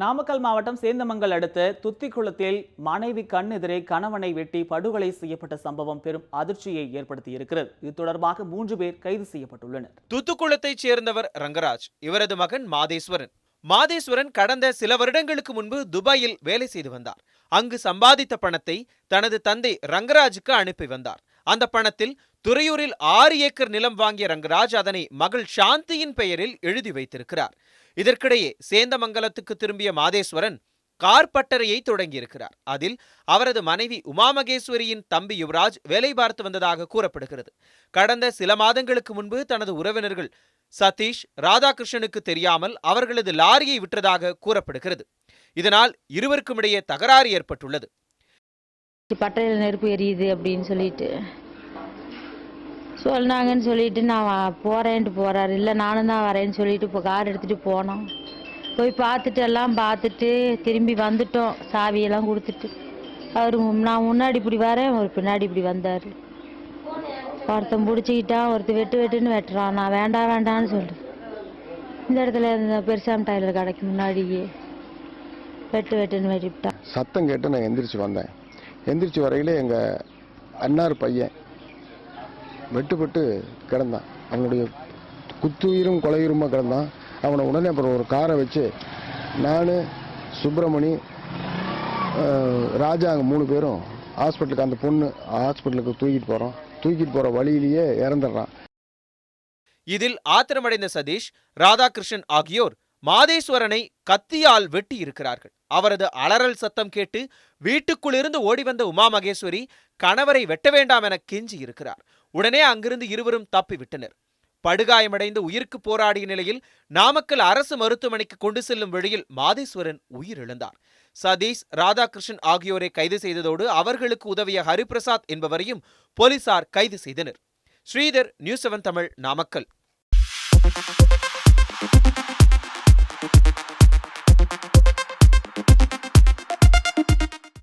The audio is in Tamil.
நாமக்கல் மாவட்டம் சேந்தமங்கல் அடுத்த துத்திக்குளத்தில் மனைவி கண் எதிரே கணவனை வெட்டி படுகொலை செய்யப்பட்ட சம்பவம் பெரும் அதிர்ச்சியை ஏற்படுத்தி இருக்கிறது இது தொடர்பாக மூன்று பேர் கைது செய்யப்பட்டுள்ளனர். துத்துக்குளத்தைச் சேர்ந்தவர் ரங்கராஜ் இவரது மகன் மாதேஸ்வரன். மாதேஸ்வரன் கடந்த சில வருடங்களுக்கு முன்பு துபாயில் வேலை செய்து வந்தார். அங்கு சம்பாதித்த பணத்தை தனது தந்தை ரங்கராஜுக்கு அனுப்பி வந்தார். அந்த பணத்தில் துறையூரில் ஆறு ஏக்கர் நிலம் வாங்கிய ரங்கராஜ் அதனை மகள் சாந்தியின் பெயரில் எழுதி வைத்திருக்கிறார். இதற்கிடையே சேந்தமங்கலத்துக்கு திரும்பிய மாதேஸ்வரன் கார் பட்டறையை தொடங்கியிருக்கிறார். அதில் அவரது மனைவி உமாமகேஸ்வரியின் தம்பி யுவராஜ் வேலை பார்த்து வந்ததாக கூறப்படுகிறது. கடந்த சில மாதங்களுக்கு முன்பு தனது உறவினர்கள் சதீஷ் ராதாகிருஷ்ணனுக்கு தெரியாமல் அவர்களது லாரியை விற்றதாக கூறப்படுகிறது. இதனால் இருவருக்கும் இடையே தகராறு ஏற்பட்டுள்ளது. பட்டறையில் நெருப்பு எரியுது அப்படின்னு சொல்லிட்டு சொன்னாங்கன்னு சொல்லிட்டு நான் போகிறேன்ட்டு போகிறாரு இல்லை நானும் தான் வரேன்னு சொல்லிட்டு இப்போ கார் எடுத்துகிட்டு போனோம். போய் பார்த்துட்டு எல்லாம் பார்த்துட்டு திரும்பி வந்துட்டோம். சாவியெல்லாம் கொடுத்துட்டு. அவர் நான் முன்னாடி இப்படி வரேன் அவர் பின்னாடி இப்படி வந்தார். ஒருத்தன் பிடிச்சிக்கிட்டான் ஒருத்தர் வெட்டு வெட்டுன்னு வெட்டுறான். நான் வேண்டாம் வேண்டான்னு சொல்லிட்டு இந்த இடத்துல இந்த பெருசாம் டைலர் கடைக்கு முன்னாடியே வெட்டு வெட்டுன்னு வெட்டிவிட்டான். சத்தம் கேட்டு நான் எந்திரிச்சு வந்தேன். எந்திரிச்சு வரையிலே எங்கள் அண்ணார் பையன் வெட்டுப்பட்டு கிடந்தான். அவனுடைய குத்துயிரும் கொலையுருமா கிடந்தான். அவனை உடனே அப்புறம் ஒரு காரை வச்சு நான் சுப்பிரமணி ராஜா அங்கே மூணு பேரும் ஹாஸ்பிட்டலுக்கு அந்த பொண்ணு ஹாஸ்பிட்டலுக்கு தூக்கிட்டு போகிறோம் தூக்கிட்டு போகிற வழியிலேயே இறந்துடுறான். இதில் ஆத்திரமடைந்த சதீஷ் ராதாகிருஷ்ணன் ஆகியோர் மாதேஸ்வரனை கத்தியால் வெட்டி இருக்கிறார்கள். அவரது அலறல் சத்தம் கேட்டு வீட்டுக்குள்ளிருந்து ஓடி வந்த உமா மகேஸ்வரி கணவரை வெட்ட வேண்டாம் என கெஞ்சி இருக்கிறார். உடனே அங்கிருந்து இருவரும் தப்பிவிட்டனர். படுகாயமடைந்து உயிருக்கு போராடிய நிலையில் நாமக்கல் அரசு மருத்துவமனைக்கு கொண்டு செல்லும் வழியில் மாதேஸ்வரன் உயிரிழந்தார். சதீஷ் ராதாகிருஷ்ணன் ஆகியோரை கைது செய்ததோடு அவர்களுக்கு உதவிய ஹரிபிரசாத் என்பவரையும் போலீசார் கைது செய்தனர். Sridhar news seven Tamil Namakkal.